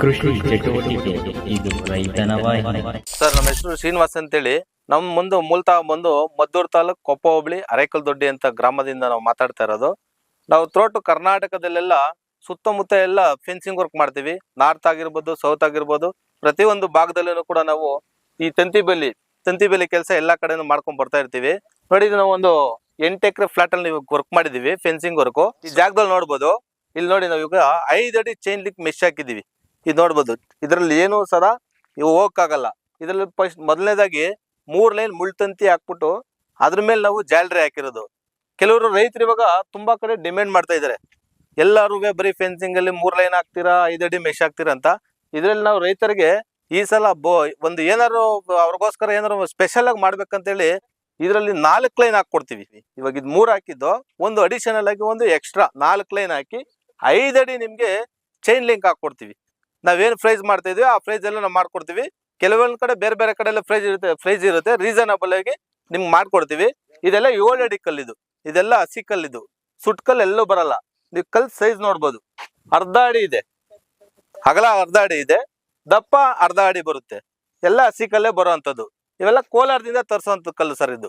ಕೃಷಿ ಚಟುವಟಿಕೆ. ಇದು ರೈತನ ವಾಹಿನಿ ಸರ್ ನಮ್ಮ ಹೆಸರು ಶ್ರೀನಿವಾಸ್ ಅಂತೇಳಿ. ನಮ್ಮ ಮುಂದೆ ಮೂಲತಃ ಬಂದು ಮದ್ದೂರು ತಾಲೂಕ್ ಕೊಪ್ಪ ಹೋಬಳಿ ಅರೇಕಲ್ ದೊಡ್ಡಿ ಅಂತ ಗ್ರಾಮದಿಂದ ನಾವು ಮಾತಾಡ್ತಾ ಇರೋದು. ನಾವು ಥ್ರೋಟು ಕರ್ನಾಟಕದಲ್ಲೆಲ್ಲ ಸುತ್ತಮುತ್ತ ಎಲ್ಲ ಫೆನ್ಸಿಂಗ್ ವರ್ಕ್ ಮಾಡ್ತೀವಿ. ನಾರ್ತ್ ಆಗಿರ್ಬೋದು ಸೌತ್ ಆಗಿರ್ಬೋದು. ಪ್ರತಿಯೊಂದು ಭಾಗದಲ್ಲೂ ಕೂಡ ನಾವು ಈ ತಂತಿ ತಂತಿಬೆಲ್ಲಿ ತಂತಿ ಬೇಲಿ ಕೆಲಸ ಎಲ್ಲಾ ಕಡೆನೂ ಮಾಡ್ಕೊಂಡ್ ಬರ್ತಾ ಇರ್ತೀವಿ. ನೋಡಿ ಇದು ನಾವು ಒಂದು ಎಂಟು ಎಕರೆ ಫ್ಲಾಟ್ ಅಲ್ಲಿ ವರ್ಕ್ ಮಾಡಿದೀವಿ ಫೆನ್ಸಿಂಗ್ ವರ್ಕ್ ಈ ಜಾಗದಲ್ಲಿ ನೋಡ್ಬೋದು. ಇಲ್ಲಿ ನೋಡಿ ನಾವು ಈಗ ಐದು ಅಡಿ ಚೈನ್ ಲಿಂಕ್ ಮೆಶ್ ಹಾಕಿದೀವಿ ಇದು ನೋಡ್ಬೋದು. ಇದ್ರಲ್ಲಿ ಏನು ಸದಾ ಇವು ಹೋಗಕ್ಕಾಗಲ್ಲ. ಇದ್ರಲ್ಲಿ ಫಸ್ಟ್ ಮೊದಲನೇದಾಗಿ ಮೂರು ಲೈನ್ ಮುಳ್ತಂತಿ ಹಾಕ್ಬಿಟ್ಟು ಅದ್ರ ಮೇಲೆ ನಾವು ಜಾಲರಿ ಹಾಕಿರೋದು. ಕೆಲವರು ರೈತರು ಇವಾಗ ತುಂಬಾ ಕಡೆ ಡಿಮ್ಯಾಂಡ್ ಮಾಡ್ತಾ ಇದಾರೆ. ಎಲ್ಲರೂ ಬರೀ ಫೆನ್ಸಿಂಗ್ ಅಲ್ಲಿ ಮೂರ್ ಲೈನ್ ಹಾಕ್ತೀರಾ ಐದಡಿ ಮೆಶ್ ಹಾಕ್ತೀರಾ ಅಂತ. ಇದ್ರಲ್ಲಿ ನಾವು ರೈತರಿಗೆ ಈ ಸಲ ಬೋ ಒಂದು ಏನಾರು ಅವ್ರಿಗೋಸ್ಕರ ಏನಾರು ಸ್ಪೆಷಲ್ ಆಗಿ ಮಾಡ್ಬೇಕಂತೇಳಿ ಇದರಲ್ಲಿ ನಾಲ್ಕು ಲೈನ್ ಹಾಕೊಡ್ತೀವಿ ಇವಾಗ ಇದು ಮೂರ್ ಹಾಕಿದ್ದು, ಒಂದು ಅಡಿಷನಲ್ ಆಗಿ ಒಂದು ಎಕ್ಸ್ಟ್ರಾ ನಾಲ್ಕು ಲೈನ್ ಹಾಕಿ ಐದಡಿ ನಿಮ್ಗೆ ಚೈನ್ ಲಿಂಕ್ ಹಾಕೊಡ್ತೀವಿ ನಾವೇನ್ ಪ್ರೈಸ್ ಮಾಡ್ತಾ ಇದೀವಿ ಆ ಪ್ರೈಸ್ ಎಲ್ಲ ನಾವು ಮಾಡ್ಕೊಡ್ತೀವಿ. ಕೆಲವೊಂದು ಕಡೆ ಬೇರೆ ಬೇರೆ ಕಡೆ ಎಲ್ಲ ಪ್ರೈಸ್ ಇರುತ್ತೆ ಪ್ರೈಸ್ ಇರುತ್ತೆ. ರೀಸನಬಲ್ ಆಗಿ ನಿಮ್ಗೆ ಮಾಡ್ಕೊಡ್ತೀವಿ. ಇದೆಲ್ಲ ಏಳು ಅಡಿ ಕಲ್ಲಿದು. ಇದೆಲ್ಲ ಹಸಿ ಕಲ್ಲಿದು. ಸುಟ್ ಕಲ್ಲು ಎಲ್ಲೂ ಬರಲ್ಲ. ನೀವು ಕಲ್ ಸೈಜ್ ನೋಡ್ಬೋದು. ಅರ್ಧ ಅಡಿ ಇದೆ. ಅಗಲ ಅರ್ಧ ಅಡಿ ಇದೆ. ದಪ್ಪ ಅರ್ಧ ಅಡಿ ಬರುತ್ತೆ. ಎಲ್ಲ ಹಸಿ ಕಲ್ಲೇ ಬರುವಂಥದ್ದು. ಇವೆಲ್ಲ ಕೋಲಾರದಿಂದ ತರಿಸುವಂತ ಕಲ್ಲು ಸರ್ ಇದು.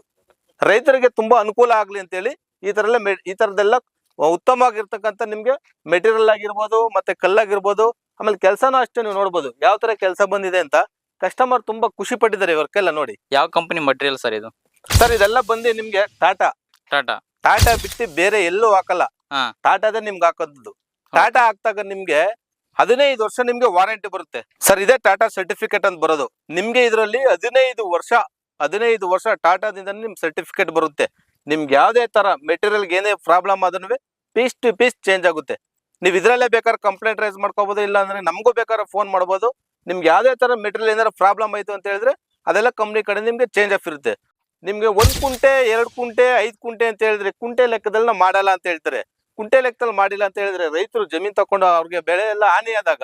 ರೈತರಿಗೆ ತುಂಬಾ ಅನುಕೂಲ ಆಗ್ಲಿ ಅಂತೇಳಿ ಈ ತರ ಎಲ್ಲ ಈ ಥರದ್ದೆಲ್ಲ ಉತ್ತಮವಾಗಿರ್ತಕ್ಕಂಥ ನಿಮಗೆ ಮೆಟೀರಿಯಲ್ ಆಗಿರ್ಬೋದು, ಮತ್ತೆ ಕಲ್ಲಾಗಿರ್ಬೋದು ಆಮೇಲೆ ಕೆಲಸನೂ ಅಷ್ಟೇ ನೀವು ನೋಡ್ಬೋದು. ಯಾವ ತರ ಕೆಲಸ ಬಂದಿದೆ ಅಂತ ಕಸ್ಟಮರ್ ತುಂಬಾ ಖುಷಿ ಪಟ್ಟಿದ್ದಾರೆ ವರ್ಕೆಲ್ಲ ನೋಡಿ. ಯಾವ ಕಂಪನಿ ಮಟೀರಿಯಲ್ ಸರ್ ಇದು? ಸರ್ ಇದೆಲ್ಲ ಬಂದು ನಿಮ್ಗೆ ಟಾಟಾ ಟಾಟಾ ಟಾಟಾ ಬಿಟ್ಟು ಬೇರೆ ಎಲ್ಲೂ ಹಾಕಲ್ಲ. ಹಾ. ಟಾಟಾದೇ ನಿಮ್ಗೆ ಹಾಕೋದು ಟಾಟಾ ಹಾಕ್ದಾಗ ನಿಮ್ಗೆ ಹದಿನೈದು ವರ್ಷ ನಿಮ್ಗೆ ವಾರಂಟಿ ಬರುತ್ತೆ. ಸರ್ ಇದೇ ಟಾಟಾ ಸರ್ಟಿಫಿಕೇಟ್ ಅಂತ ಬರೋದು. ನಿಮ್ಗೆ ಇದರಲ್ಲಿ ಹದಿನೈದು ವರ್ಷ ಹದಿನೈದು ವರ್ಷ ಟಾಟಾದಿಂದ ನಿಮ್ ಸರ್ಟಿಫಿಕೇಟ್ ಬರುತ್ತೆ. ನಿಮ್ಗೆ ಯಾವ್ದೇ ತರ ಮೆಟೀರಿಯಲ್ ಏನೇ ಪ್ರಾಬ್ಲಮ್ ಆದ್ರೂ ಪೀಸ್ ಟು ಪೀಸ್ ಚೇಂಜ್ ಆಗುತ್ತೆ. ನೀವು ಇದರಲ್ಲೇ ಬೇಕಾದ್ರೆ ಕಂಪ್ಲೇಂಟ್ ರೈಸ್ ಮಾಡ್ಕೋಬೋದು ಇಲ್ಲ ಅಂದ್ರೆ ನಮಗೂ ಬೇಕಾದ್ರೆ ಫೋನ್ ಮಾಡ್ಬೋದು. ನಿಮ್ಗೆ ಯಾವುದೇ ತರ ಮೆಟೀರಿಯಲ್ ಏನಾರ ಪ್ರಾಬ್ಲಮ್ ಆಯ್ತು ಅಂತ ಹೇಳಿದ್ರೆ ಅದೆಲ್ಲ ಕಂಪ್ನಿ ಕಡೆ ನಿಮಗೆ ಚೇಂಜ್ ಆಫ್ ಇರುತ್ತೆ. ನಿಮಗೆ ಒಂದು ಕುಂಟೆ, ಎರಡು ಕುಂಟೆ, ಐದು ಕುಂಟೆ ಅಂತ ಹೇಳಿದ್ರೆ ಕುಂಟೆ ಲೆಕ್ಕದಲ್ಲಿ ಮಾಡಲ್ಲ ಅಂತ ಹೇಳ್ತಾರೆ. ಕುಂಟೆ ಲೆಕ್ಕದಲ್ಲಿ ಮಾಡಿಲ್ಲ ಅಂತ ಹೇಳಿದ್ರೆ ರೈತರು ಜಮೀನ್ ತಗೊಂಡು ಅವ್ರಿಗೆ ಬೆಳೆ ಎಲ್ಲ ಹಾನಿಯಾದಾಗ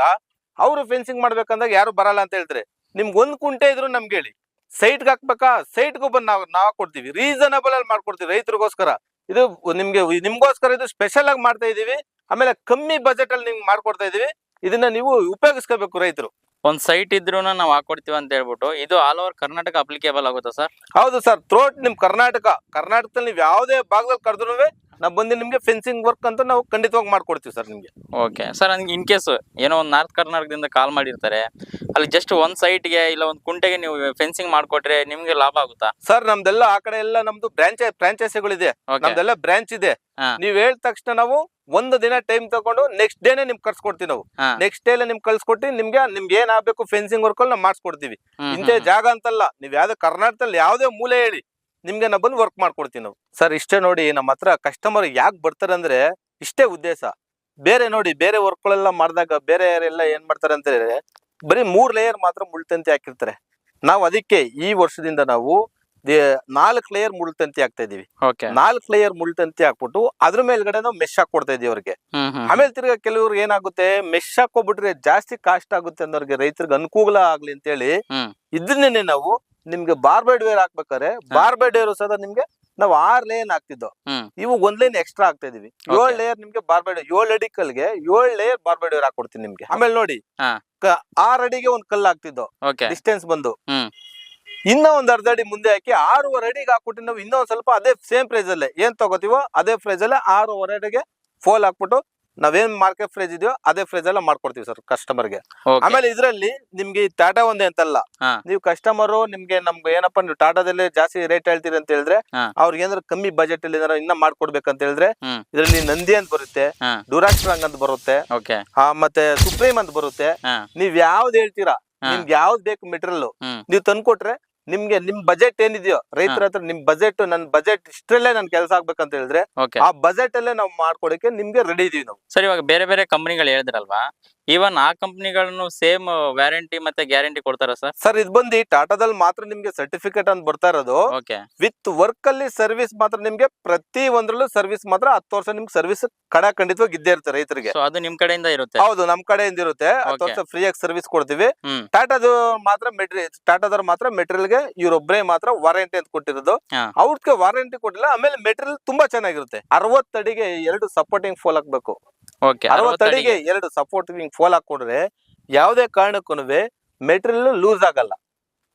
ಅವರು ಫೆನ್ಸಿಂಗ್ ಮಾಡ್ಬೇಕಂದಾಗ ಯಾರು ಬರಲ್ಲ ಅಂತ ಹೇಳ್ತಾರೆ ನಿಮ್ಗೆ ಒಂದು ಕುಂಟೆ ಇದ್ರು ನಮ್ಗೆ ಹೇಳಿ. ಸೈಟ್ಗೆ ಹಾಕ್ಬೇಕಾ? ಸೈಟ್ಗೂ ಬಂದು ನಾವು ನಾವು ಕೊಡ್ತೀವಿ. ರೀಸನಬಲ್ ಅಲ್ಲಿ ಮಾಡ್ಕೊಡ್ತೀವಿ ರೈತರಿಗೋಸ್ಕರ. ಇದು ನಿಮ್ಗೆ, ನಿಮ್ಗೋಸ್ಕರ ಇದು ಸ್ಪೆಷಲ್ ಆಗಿ ಮಾಡ್ತಾ ಇದೀವಿ. ಆಮೇಲೆ ಕಮ್ಮಿ ಬಜೆಟ್ ಅಲ್ಲಿ ನಿಮ್ಗೆ ಮಾಡ್ಕೊಡ್ತಾ ಇದೀವಿ. ಇದನ್ನ ನೀವು ಉಪಯೋಗಿಸ್ಕೋಬೇಕು ರೈತರು. ಒಂದ್ ಸೈಟ್ ಇದ್ರು ನಾವು ಹಾಕೊಡ್ತೀವಿ ಅಂತ ಹೇಳ್ಬಿಟ್ಟು ಇದು ಆಲ್ ಓವರ್ ಕರ್ನಾಟಕ ಅಪ್ಲಿಕೇಬಲ್ ಆಗುತ್ತಾ ಸರ್? ಹೌದು ಸರ್ ತ್ರೋಟ್ ನಿಮ್ ಕರ್ನಾಟಕ ಕರ್ನಾಟಕದಲ್ಲಿ ನೀವು ಯಾವುದೇ ಭಾಗದಲ್ಲಿ ಕರೆದ್ರು ನಾವು ಬಂದು ನಿಮಗೆ ಫೆನ್ಸಿಂಗ್ ವರ್ಕ್ ಅಂತ ನಾವು ಖಂಡಿತವಾಗಿ ಮಾಡ್ಕೊಡ್ತೀವಿ ಸರ್ ನಿಮಗೆ. ಓಕೆ ಸರ್ ನನಗೆ ಇನ್ ಕೇಸ್ ಏನೋ ಒಂದು ನಾರ್ತ್ ಕರ್ನಾಟಕದಿಂದ ಕಾಲ್ ಮಾಡಿರ್ತಾರೆ. ಅಲ್ಲಿ ಜಸ್ಟ್ ಒಂದು ಸೈಟ್ಗೆ ಇಲ್ಲ ಒಂದು ಕುಂಟೆಗೆ ನೀವು ಫೆನ್ಸಿಂಗ್ ಮಾಡಿಕೊಟ್ರೆ ನಿಮಗೆ ಲಾಭ ಆಗುತ್ತಾ? ಸರ್ ನಮ್ದೆಲ್ಲ ಆ ಕಡೆ ಎಲ್ಲ ನಮ್ದು ಬ್ರಾಂಚ್ ಫ್ರಾಂಚೈಸಿಗಳಿದೆ ನಮ್ದೆಲ್ಲ ಬ್ರಾಂಚ್ ಇದೆ. ನೀವು ನೀವ್ ಹೇಳಿದ ತಕ್ಷಣ ನಾವು ಒಂದು ದಿನ ಟೈಮ್ ತಗೊಂಡು ನೆಕ್ಸ್ಟ್ ಡೇನೆ ನಿಮ್ಗೆ ಕಳ್ಸ್ಕೊಡ್ತೀವಿ ನಾವು. ಹಾ. ನೆಕ್ಸ್ಟ್ ಡೇ ನಿಮ್ಗೆ ಕಳ್ಸ್ಕೊಟ್ಟು ನಿಮ್ಗೆ ನಿಮ್ಗೆ ಏನ್ ಆಗ್ಬೇಕು ಫೆನ್ಸಿಂಗ್ ವರ್ಕ್ ನಾವು ಮಾಡಿಸ್ಕೊಡ್ತೀವಿ. ಇಂತೆ ಇಂಥ ಹ್ಮ್, ಜಾಗ ಅಂತಲ್ಲ ನೀವ್ ಯಾವ್ದೇ ಕರ್ನಾಟಕದಲ್ಲಿ ಯಾವ್ದೇ ಮೂಲೆ ಹೇಳಿ. ನಿಮ್ಗೆ ನಾವು ಬಂದು ವರ್ಕ್ ಮಾಡ್ಕೊಡ್ತೀವಿ ನಾವು ಸರ್ ಇಷ್ಟೇ ನೋಡಿ ನಮ್ಮ ಹತ್ರ ಕಸ್ಟಮರ್ ಯಾಕೆ ಬರ್ತಾರೆ ಅಂದ್ರೆ ಇಷ್ಟೇ ಉದ್ದೇಶ. ಬೇರೆ ನೋಡಿ ಬೇರೆ ವರ್ಕ್ಗಳೆಲ್ಲ ಮಾಡಿದಾಗ ಬೇರೆ ಯಾರೆಲ್ಲ ಏನ್ ಮಾಡ್ತಾರೆ ಅಂತ ಹೇಳಿದ್ರೆ ಬರೀ ಮೂರ್ ಲೇಯರ್ ಮಾತ್ರ ಮುಳ್ತಂತಿ ಹಾಕಿರ್ತಾರೆ. ನಾವು ಅದಕ್ಕೆ ಈ ವರ್ಷದಿಂದ ನಾವು ನಾಲ್ಕು ಲೇಯರ್ ಮುಳ್ತಂತಿ ಹಾಕ್ತಾ ಇದೀವಿ. ನಾಲ್ಕು ಲೇಯರ್ ಮುಳ್ತಂತಿ ಹಾಕ್ಬಿಟ್ಟು ಅದ್ರ ಮೇಲ್ಗಡೆ ನಾವು ಮೆಶ್ ಹಾಕೊಡ್ತಾ ಇದೀವಿ ಅವ್ರಿಗೆ. ಆಮೇಲೆ ತಿರ್ಗಾ ಕೆಲವ್ರಿಗೆ ಏನಾಗುತ್ತೆ ಮೆಶ್ ಹಾಕೋಬಿಟ್ರೆ ಜಾಸ್ತಿ ಕಾಸ್ಟ್ ಆಗುತ್ತೆ ಅನ್ನೋರ್ಗೆ ರೈತರಿಗೆ ಅನುಕೂಲ ಆಗ್ಲಿ ಅಂತ ಹೇಳಿ ಇದನ್ನೇ ನಾವು ನಿಮ್ಗೆ ಬಾರ್ಬೆಡ್ ವೇರ್ ಹಾಕ್ಬೇಕಾದ್ರೆ ಬಾರ್ಬೆಡ್ ವೇರ್ ಸದ ನಿಮ್ಗೆ ನಾವು ಆರ್ ಲೇನ್ ಹಾಕ್ತಿದ್ದೋ. ಇವು ಒಂದ್ ಲೈನ್ ಎಕ್ಸ್ಟ್ರಾ ಆಗ್ತಾ ಇದೀವಿ. ಏಳು ಲೇಯರ್ ನಿಮ್ಗೆ ಬಾರ್ಬೆಡ್ ಏಳ್ ಅಡಿಕಲ್ಗೆ ಏಳ್ ಲೇಯರ್ ಬಾರ್ಬೆಡ್ ವೇರ್ ಹಾಕೊಡ್ತೀನಿ ನಿಮ್ಗೆ. ಆಮೇಲೆ ನೋಡಿ ಆರ್ ಅಡಿಗೆ ಒಂದ್ ಕಲ್ಲು ಹಾಕ್ತಿದ್ದೋ ಡಿಸ್ಟೆನ್ಸ್ ಬಂದು. ಇನ್ನ ಒಂದ್ ಅರ್ಧ ಅಡಿ ಮುಂದೆ ಹಾಕಿ ಆರೂವರೆ ಅಡಿಗೆ ಹಾಕ್ಬಿಟ್ಟು ನಾವು ಇನ್ನೊಂದ್ ಸ್ವಲ್ಪ ಅದೇ ಸೇಮ್ ಪ್ರೈಸ್ ಅಲ್ಲೇ. ಏನ್ ತಗೋತೀವೋ ಅದೇ ಪ್ರೈಸ್ ಅಲ್ಲೇ ಆರೂವರೆ ಅಡಿಗೆ ಫೋಲ್ ಹಾಕ್ಬಿಟ್ಟು ನಾವೇನ್ ಮಾರ್ಕೆಟ್ ಪ್ರೈಸ್ ಇದೆಯೋ ಅದೇ ಪ್ರೈಸ್ ಎಲ್ಲ ಮಾಡ್ಕೊಡ್ತೀವಿ ಸರ್ ಕಸ್ಟಮರ್ಗೆ ಆಮೇಲೆ ಇದರಲ್ಲಿ ನಿಮ್ಗೆ ಈ ಟಾಟಾ ಒಂದೇ ಅಂತಲ್ಲ. ನೀವು ಕಸ್ಟಮರ್ ನಿಮ್ಗೆ ನಮ್ಗೆ ಏನಪ್ಪಾ ನೀವು ಟಾಟಾದಲ್ಲಿ ಜಾಸ್ತಿ ರೇಟ್ ಹೇಳ್ತೀರಿ ಅಂತ ಹೇಳಿದ್ರೆ. ಅವ್ರಿಗೆ ಏನಾದ್ರು ಕಮ್ಮಿ ಬಜೆಟ್ ಅಲ್ಲಿ ಏನಾರ ಇನ್ನ ಮಾಡ್ಕೊಡ್ಬೇಕಂತ ಹೇಳಿದ್ರೆ. ಇದರಲ್ಲಿ ನಂದಿ ಅಂತ ಬರುತ್ತೆ ಹಾ. ಡುರಾಸ್ಟ್ರಾಂಗ್ ಅಂತ ಬರುತ್ತೆ ಮತ್ತೆ ಸುಪ್ರೀಂ ಅಂತ ಬರುತ್ತೆ. ನೀವ್ ಯಾವ್ದು ಹೇಳ್ತೀರಾ. ನಿಮ್ಗೆ ಯಾವ್ದು ಬೇಕು ಮೆಟೀರಿಯಲ್. ನೀವು ತಂದ್ಕೊಟ್ರೆ ನಿಮ್ಗೆ ನಿಮ್ ಬಜೆಟ್ ಏನಿದೆಯೋ ರೈತರ ಹತ್ರ ನಿಮ್ ಬಜೆಟ್ ನನ್ ಬಜೆಟ್ ಇಷ್ಟರಲ್ಲೇ ನನ್ ಕೆಲಸ ಆಗ್ಬೇಕಂತ ಹೇಳಿದ್ರೆ ಓಕೆ ಆ ಬಜೆಟ್ ಅಲ್ಲೇ ನಾವು ಮಾಡ್ಕೊಡಕ್ಕೆ ನಿಮ್ಗೆ ರೆಡಿ ಇದೀವಿ ನಾವು. ಸರ್ ಇವಾಗ ಬೇರೆ ಬೇರೆ ಕಂಪನಿಗಳು ಹೇಳಿದ್ರಲ್ವಾ? ಈವನ್ ಆ ಕಂಪ್ನಿಗಳನ್ನು ಸೇಮ್ ವ್ಯಾರಂಟಿ ಮತ್ತೆ ಗ್ಯಾರಂಟಿ ಕೊಡ್ತಾರ ಸರ್ ಸರ್ ಇದು ಬಂದು ಟಾಟಾದಲ್ಲಿ ಮಾತ್ರ ನಿಮ್ಗೆ ಸರ್ಟಿಫಿಕೇಟ್ ಅಂತ ಬರ್ತಾ ಇರೋದು. ಓಕೆ ವಿತ್ ವರ್ಕ್ ಅಲ್ಲಿ ಸರ್ವಿಸ್ ಮಾತ್ರ ನಿಮ್ಗೆ ಪ್ರತಿ ಒಂದ್ರಲ್ಲೂ ಸರ್ವಿಸ್ ಮಾತ್ರ ಹತ್ತು ವರ್ಷ ನಿಮ್ಗೆ ಸರ್ವಿಸ್ ಕಡ ಖಂಡಿತವಾಗಿ ಇದ್ದೇ ಇರುತ್ತೆ ರೈತರಿಗೆ. ಸೊ ಅದು ನಿಮ್ ಕಡೆಯಿಂದ ಇರುತ್ತೆ? ಹೌದು ನಮ್ ಕಡೆಯಿಂದ ಇರುತ್ತೆ. ಹತ್ತು. ವರ್ಷ ಫ್ರೀ ಆಗಿ ಸರ್ವಿಸ್ ಕೊಡ್ತೀವಿ. ಟಾಟಾದ ಮಾತ್ರ ಮೆಟೀರಿಯಲ್ ಟಾಟಾದವ್ರ ಮಾತ್ರ ಮೆಟೀರಿಯಲ್ಗೆ ಇವ್ರೊಬ್ರೇ ಮಾತ್ರ ವಾರಂಟಿ ಅಂತ ಕೊಟ್ಟಿರೋದು. ಅವ್ರಿಗೆ ವಾರಂಟಿ ಕೊಟ್ಟಿಲ್ಲ ಆಮೇಲೆ ಮೆಟೀರಿಯಲ್ ತುಂಬಾ ಚೆನ್ನಾಗಿರುತ್ತೆ. ಅರವತ್ತಡಿಗೆ ಎರಡು ಸಪೋರ್ಟಿಂಗ್ ಫೋಲ್ ಹಾಕ್ಬೇಕು. ಓಕೆ ಅರವತ್ತು ಅಡಿಗೆ ಎರಡು ಸಪೋರ್ಟಿಂಗ್ ಫೋಲ್ ಹಾಕೊಂಡ್ರೆ ಯಾವುದೇ ಕಾರಣಕ್ಕೂ ಮೆಟೀರಿಯಲ್ ಲೂಸ್ ಆಗಲ್ಲ.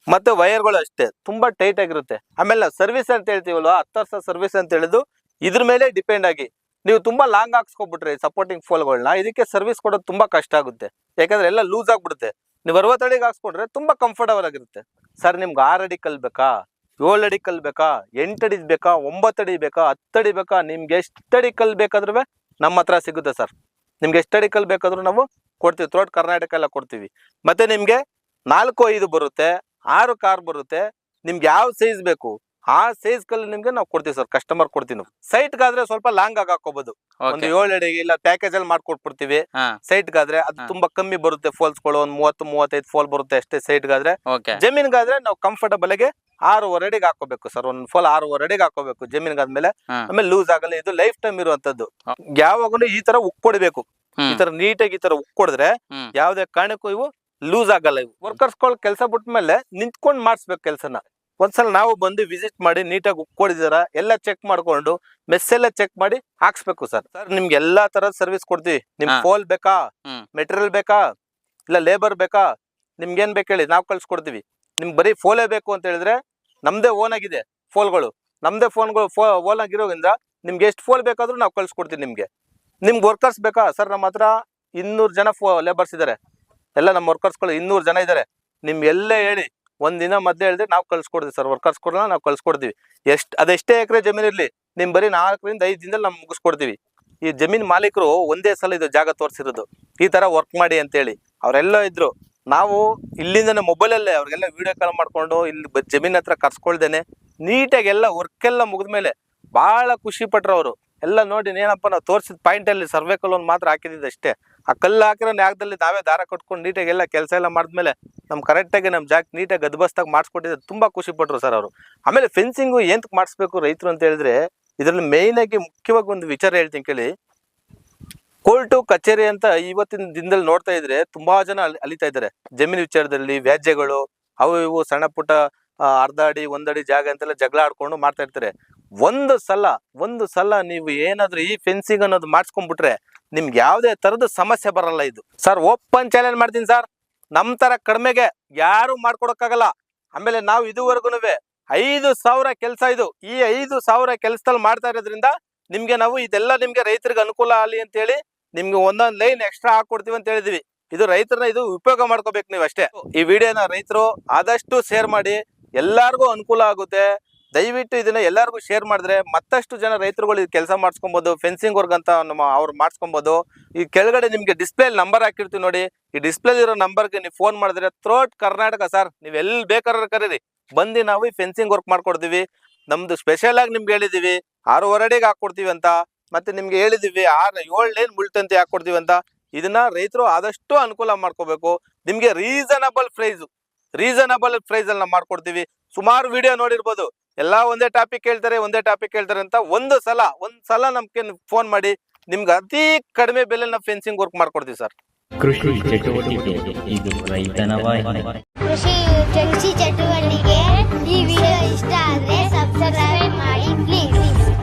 ಮತ್ತೆ ವೈರ್ಗಳು ಅಷ್ಟೇ ತುಂಬಾ ಟೈಟ್ ಆಗಿರುತ್ತೆ. ಆಮೇಲೆ ಸರ್ವಿಸ್ ಅಂತ ಹೇಳ್ತೀವಲ್ವ ಹತ್ತು ವರ್ಷ ಸರ್ವಿಸ್ ಅಂತ ಹೇಳಿದ್ದು ಇದ್ರ ಮೇಲೆ ಡಿಪೆಂಡ್ ಆಗಿ. ನೀವು ತುಂಬಾ ಲಾಂಗ್ ಹಾಕ್ಸ್ಕೊಬಿಟ್ರಿ ಸಪೋರ್ಟಿಂಗ್ ಫೋಲ್ಗಳನ್ನ ಇದಕ್ಕೆ ಸರ್ವಿಸ್ ಕೊಡೋದು ತುಂಬಾ ಕಷ್ಟ ಆಗುತ್ತೆ. ಯಾಕಂದ್ರೆ ಎಲ್ಲ ಲೂಸ್ ಆಗ್ಬಿಡುತ್ತೆ. ನೀವು ಅರವತ್ತಡಿಗೆ ಹಾಕ್ಸ್ಕೊಂಡ್ರೆ ತುಂಬಾ ಕಂಫರ್ಟಬಲ್ ಆಗಿರುತ್ತೆ. ಸರ್ ನಿಮ್ಗೆ ಆರು ಅಡಿ ಕಲ್ಬೇಕಾ? ಏಳು ಅಡಿ ಕಲ್ಬೇಕಾ? ಎಂಟು ಅಡಿ ಬೇಕಾ? ಒಂಬತ್ತು ಅಡಿ ಬೇಕಾ? ಹತ್ತು ಅಡಿ ಬೇಕಾ? ನಿಮ್ಗೆ ಎಷ್ಟು ಅಡಿ ಕಲ್ ಬೇಕಾದ್ರೂ ನಮ್ಮ ಹತ್ರ ಸಿಗುತ್ತೆ ಸರ್. ನಿಮ್ಗೆ ಎಷ್ಟಡಿಕಲ್ ಬೇಕಾದರೂ ನಾವು ಕೊಡ್ತೀವಿ. ಥ್ರೋಟ್ ಕರ್ನಾಟಕ ಎಲ್ಲ ಕೊಡ್ತೀವಿ. ಮತ್ತೆ ನಿಮ್ಗೆ ನಾಲ್ಕು ಐದು ಬರುತ್ತೆ. ಆರು ಕಾರ್ ಬರುತ್ತೆ. ನಿಮ್ಗೆ ಯಾವ ಸೈಜ್ ಬೇಕು ಆ ಸೈಜ್ ಕಲ್ಲಿ ನಿಮ್ಗೆ ನಾವು ಕೊಡ್ತೀವಿ ಸರ್. ಕಸ್ಟಮರ್ ಕೊಡ್ತೀವಿ ನಾವು. ಸೈಟ್ ಗಾದ್ರೆ ಸ್ವಲ್ಪ ಲಾಂಗ್ ಆಗಿ ಹಾಕೋಬಹುದು ಒಂದು ಏಳು ಅಡಿಗೆ ಇಲ್ಲ ಪ್ಯಾಕೇಜ್ ಅಲ್ಲಿ ಮಾಡ್ಕೊಟ್ಬಿಡ್ತೀವಿ. ಸೈಟ್ ಗಾದ್ರೆ ಅದು ತುಂಬಾ ಕಮ್ಮಿ ಬರುತ್ತೆ. ಫೋಲ್ಸ್ಗಳು ಒಂದ್ ಮೂವತ್ತು ಮೂವತ್ತೈದು ಫೋಲ್ ಬರುತ್ತೆ ಅಷ್ಟೇ ಸೈಟ್ ಗಾದ್ರೆ. ಜಮೀನ್ಗಾದ್ರೆ ನಾವು ಕಂಫರ್ಟಬಲ್ಗೆ ಆರೂವರೆ ಅಡಿಗೆ ಹಾಕೋಬೇಕು ಸರ್ ಒಂದ್ ಫೋಲ್ ಆರೂವರೆ ಅಡಿಗೆ ಹಾಕೋಬೇಕು ಜಮೀನ್ಗಾದ್ಮೇಲೆ ಹಾ. ಆಮೇಲೆ ಲೂಸ್ ಆಗಲ್ಲ ಇದು ಲೈಫ್ ಟೈಮ್ ಇರುವಂತದ್ದು. ಯಾವಾಗಲೂ ಈ ತರ ಉಕ್ ಕೊಡ್ಬೇಕು ಈ ತರ ನೀಟಾಗಿ ಈ ತರ ಉಕ್ ಕೊಡಿದ್ರೆ ಹ್ಮ್. ಯಾವ್ದೇ ಕಾರಣಕ್ಕೂ ಇವು ಲೂಸ್ ಆಗಲ್ಲ ಇವು. ವರ್ಕರ್ಸ್ ವರ್ಕರ್ಸ್ಗಳು ಕೆಲಸ ಬಿಟ್ಮೇಲೆ ನಿಂತ್ಕೊಂಡ್ ಮಾಡಿಸ್ಬೇಕು ಕೆಲಸನ. ಒಂದ್ಸಲ ನಾವು ಬಂದು ವಿಸಿಟ್ ಮಾಡಿ ನೀಟಾಗಿ ಉಕ್ಕೊಡಿದಾರ ಎಲ್ಲ ಚೆಕ್ ಮಾಡ್ಕೊಂಡು ಮೆಸ್ ಎಲ್ಲ ಚೆಕ್ ಮಾಡಿ ಹಾಕ್ಸ್ಬೇಕು ಸರ್ ಸರ್ ನಿಮ್ಗೆ ಎಲ್ಲಾ ತರದ ಸರ್ವಿಸ್ ಕೊಡ್ತೀವಿ. ನಿಮ್ ಹಾ. ಫೋಲ್ ಬೇಕಾ? ಹ್ಮ್. ಮೆಟೀರಿಯಲ್ ಬೇಕಾ? ಇಲ್ಲ ಲೇಬರ್ ಬೇಕಾ? ನಿಮ್ಗೆ ಏನ್ ಬೇಕು ಹೇಳಿ ನಾವು ಕಳ್ಸಿಕೊಡ್ತೀವಿ ನಿಮ್ಗೆ ಬರೀ ಫೋಲೇ ಬೇಕು ಅಂತ ಹೇಳಿದ್ರೆ ನಮ್ದೇ ಓನ್ ಆಗಿದೆ ಫೋಲ್ಗಳು ನಮ್ದೇ ಫೋನ್ಗಳು ಫೋ ಓನ್ ಆಗಿರೋದ್ರಿಂದ ನಿಮ್ಗೆ ಎಷ್ಟು ಫೋಲ್ ಬೇಕಾದ್ರೂ ನಾವು ಕಳ್ಸಿಕೊಡ್ತೀವಿ ನಿಮಗೆ. ನಿಮ್ಗೆ ವರ್ಕರ್ಸ್ ಬೇಕಾ? ಸರ್ ನಮ್ಮ ಹತ್ರ ಇನ್ನೂರು ಜನ ಫೋ ಲೇಬರ್ಸ್ ಇದ್ದಾರೆ ಎಲ್ಲ ನಮ್ಮ ವರ್ಕರ್ಸ್ಗಳು ಇನ್ನೂರು ಜನ ಇದ್ದಾರೆ ನಿಮ್ ಎಲ್ಲೇ ಹೇಳಿ, ಒಂದ್ ದಿನ ಮದ್ದೆ ಹೇಳಿದ್ರೆ ನಾವು ಕಳ್ಸಿಕೊಡ್ತೀವಿ ಸರ್ ವರ್ಕರ್ಸ್ಗಳನ್ನ ನಾವು ಕಳ್ಸಿಕೊಡ್ತೀವಿ. ಎಷ್ಟು ಅದೆಷ್ಟೇ ಎಕರೆ ಜಮೀನು ಇರ್ಲಿ ನಿಮ್ಮ ಬರೀ ನಾಲ್ಕರಿಂದ ಐದು ದಿನದಲ್ಲಿ ನಾವು ಮುಗಿಸ್ಕೊಡ್ತೀವಿ. ಈ ಜಮೀನ್ ಮಾಲೀಕರು ಒಂದೇ ಸಲ ಇದು ಜಾಗ ತೋರಿಸಿರೋದು. ಈ ತರ ವರ್ಕ್ ಮಾಡಿ ಅಂತೇಳಿ. ಅವರೆಲ್ಲ ಇದ್ರು. ನಾವು ಇಲ್ಲಿಂದನೇ ಮೊಬೈಲಲ್ಲೇ ಅವ್ರಿಗೆಲ್ಲ ವಿಡಿಯೋ ಕಾಲ್ ಮಾಡ್ಕೊಂಡು ಇಲ್ಲಿ ಜಮೀನ್ ಹತ್ರ ಕರ್ಸ್ಕೊಳ್ದೇನೆ. ನೀಟಾಗಿ ಎಲ್ಲ ವರ್ಕ್ ಎಲ್ಲ ಮುಗಿದ್ಮೇಲೆ ಬಹಳ ಖುಷಿ ಪಟ್ರು ಅವರು ಎಲ್ಲ ನೋಡಿ ಏನಪ್ಪ ನಾವು ತೋರಿಸಿದ ಪಾಯಿಂಟ್ ಅಲ್ಲಿ ಸರ್ವೆ ಕಲ್ ಒಂದು ಮಾತ್ರ ಹಾಕಿದ್ದು ಅಷ್ಟೇ. ಆ ಕಲ್ಲು ಹಾಕಿರೋ ಜಾಗದಲ್ಲಿ ನಾವೇ ದಾರ ಕಟ್ಕೊಂಡು ನೀಟಾಗಿ ಎಲ್ಲ ಕೆಲಸ ಎಲ್ಲ ಮಾಡಿದ್ಮೇಲೆ ನಮ್ಮ ಕರೆಕ್ಟಾಗಿ ನಮ್ಮ ಜಾಗ ನೀಟಾಗಿ ಗದ್ಬಸ್ತಾಗಿ ಮಾಡಿಸ್ಕೊಟ್ಟಿದ್ದು ತುಂಬಾ ಖುಷಿ ಪಟ್ರು ಸರ್ ಅವರು. ಆಮೇಲೆ ಫೆನ್ಸಿಂಗು ಏನಕ್ಕೆ ಮಾಡಿಸ್ಬೇಕು ರೈತರು ಅಂತ ಹೇಳಿದ್ರೆ ಇದರಲ್ಲಿ ಮೇಯ್ನಾಗಿ ಮುಖ್ಯವಾಗಿ ಒಂದು ವಿಚಾರ ಹೇಳ್ತೀನಿ ಕೇಳಿ. ಕೋರ್ಟು, ಕಚೇರಿ ಅಂತ ಇವತ್ತಿನ ದಿನದಲ್ಲಿ ನೋಡ್ತಾ ಇದ್ರೆ ತುಂಬಾ ಜನ ಅಲಿ- ಅಲಿತಾ ಇದ್ದಾರೆ. ಜಮೀನು ವಿಚಾರದಲ್ಲಿ, ವ್ಯಾಜ್ಯಗಳು, ಅವು ಇವು ಸಣ್ಣ ಪುಟ್ಟ ಅರ್ಧ ಅಡಿ ಒಂದಡಿ ಜಾಗ ಅಂತೆಲ್ಲ ಜಗಳ ಆಡ್ಕೊಂಡು ಮಾಡ್ತಾ ಇರ್ತಾರೆ. ಒಂದು ಸಲ ಒಂದು ಸಲ ನೀವು ಏನಾದ್ರೂ ಈ ಫೆನ್ಸಿಂಗ್ ಅನ್ನೋದು ಮಾಡಿಸ್ಕೊಂಡ್ಬಿಟ್ರೆ ನಿಮ್ಗೆ ಯಾವುದೇ ತರದ ಸಮಸ್ಯೆ ಬರಲ್ಲ ಇದು. ಸರ್ ಓಪನ್ ಚಾಲೆಂಜ್ ಮಾಡ್ತೀನಿ ಸರ್. ನಮ್ ತರ ಕಡಿಮೆಗೆ ಯಾರು ಮಾಡ್ಕೊಡಕ್ಕಾಗಲ್ಲ. ಆಮೇಲೆ ನಾವು ಇದುವರೆಗೂ ಐದು ಸಾವಿರ ಕೆಲಸ ಇದು. ಈ ಐದು ಸಾವಿರ ಕೆಲಸದಲ್ಲಿ ಮಾಡ್ತಾ ಇರೋದ್ರಿಂದ ನಿಮ್ಗೆ ನಾವು ಇದೆಲ್ಲ ನಿಮ್ಗೆ ರೈತರಿಗೆ ಅನುಕೂಲ ಆಗಲಿ ಅಂತ ಹೇಳಿ ನಿಮ್ಗೆ ಒಂದೊಂದು ಲೈನ್ ಎಕ್ಸ್ಟ್ರಾ ಹಾಕೊಡ್ತೀವಿ ಅಂತ ಹೇಳಿದ್ವಿ. ಇದು ರೈತರನ್ನ ಇದು ಉಪಯೋಗ ಮಾಡ್ಕೋಬೇಕು ನೀವು ಅಷ್ಟೇ. ಈ ವಿಡಿಯೋನ ರೈತರು ಆದಷ್ಟು ಶೇರ್ ಮಾಡಿ, ಎಲ್ಲಾರ್ಗೂ ಅನುಕೂಲ ಆಗುತ್ತೆ. ದಯವಿಟ್ಟು ಇದನ್ನ ಎಲ್ಲಾರ್ಗೂ ಶೇರ್ ಮಾಡಿದ್ರೆ ಮತ್ತಷ್ಟು ಜನ ರೈತರುಗಳು ಇದು ಕೆಲಸ ಮಾಡಿಸ್ಕೊಬೋದು ಫೆನ್ಸಿಂಗ್ ವರ್ಕ್ ಅಂತ ನಮ್ಮ ಅವ್ರು ಮಾಡಿಸ್ಕೊಬೋದು. ಈ ಕೆಳಗಡೆ ನಿಮ್ಗೆ ಡಿಸ್ಪ್ಲೇ ನಂಬರ್ ಹಾಕಿರ್ತೀವಿ ನೋಡಿ. ಈ ಡಿಸ್ಪ್ಲೇ ಇರೋ ನಂಬರ್ಗೆ ನೀವು ಫೋನ್ ಮಾಡಿದ್ರೆ ಥ್ರೋಟ್ ಕರ್ನಾಟಕ ಸರ್ ನೀವು ಎಲ್ಲಿ ಬೇಕಾದ್ರೆ ಕರೀರಿ. ಬಂದು ನಾವು ಈ ಫೆನ್ಸಿಂಗ್ ವರ್ಕ್ ಮಾಡ್ಕೊಡ್ತೀವಿ. ನಮ್ದು ಸ್ಪೆಷಲ್ ಆಗಿ ನಿಮ್ಗೆ ಹೇಳಿದೀವಿ. ಆರೂವರೆಗೆ ಹಾಕೊಡ್ತೀವಿ ಅಂತ. ಮತ್ತೆ ನಿಮ್ಗೆ ಹೇಳಿದೀವಿ ಆರ್ ಏಳು ಲೈನ್ ಮುಳ್ತಂತೆ ಹಾಕೊಡ್ತೀವಿ ಅಂತ. ಇದನ್ನ ರೈತರು ಆದಷ್ಟು ಅನುಕೂಲ ಮಾಡ್ಕೋಬೇಕು. ನಿಮ್ಗೆ ರೀಸನಬಲ್ ಪ್ರೈಸ್ ರೀಸನಬಲ್ ಪ್ರೈಸ್ ಅಲ್ಲಿ ನಾವು ಮಾಡ್ಕೊಡ್ತೀವಿ. ಸುಮಾರು ವಿಡಿಯೋ ನೋಡಿರ್ಬೋದು. ಎಲ್ಲಾ ಒಂದೇ ಟಾಪಿಕ್ ಹೇಳ್ತಾರೆ ಒಂದೇ ಟಾಪಿಕ್ ಹೇಳ್ತಾರೆ ಅಂತ ಒಂದು ಸಲ ಒಂದ್ ಸಲ ನಮ್ಗೆ ಫೋನ್ ಮಾಡಿ ನಿಮ್ಗೆ ಅತಿ ಕಡಿಮೆ ಬೆಲೆ ನಾವು ಫೆನ್ಸಿಂಗ್ ವರ್ಕ್ ಮಾಡ್ಕೊಡ್ತೀವಿ ಸರ್ ಕೃಷಿ ಚಟುವಟಿಕೆ ಇದು ರೈತನ ಕೃಷಿ ಕೃಷಿ ಚಟುವಟಿಕೆ. ಈ ವಿಡಿಯೋ ಇಷ್ಟ ಆದ್ರೆ ಸಬ್ಸ್ಕ್ರೈಬ್ ಮಾಡಿ ಪ್ಲೀಸ್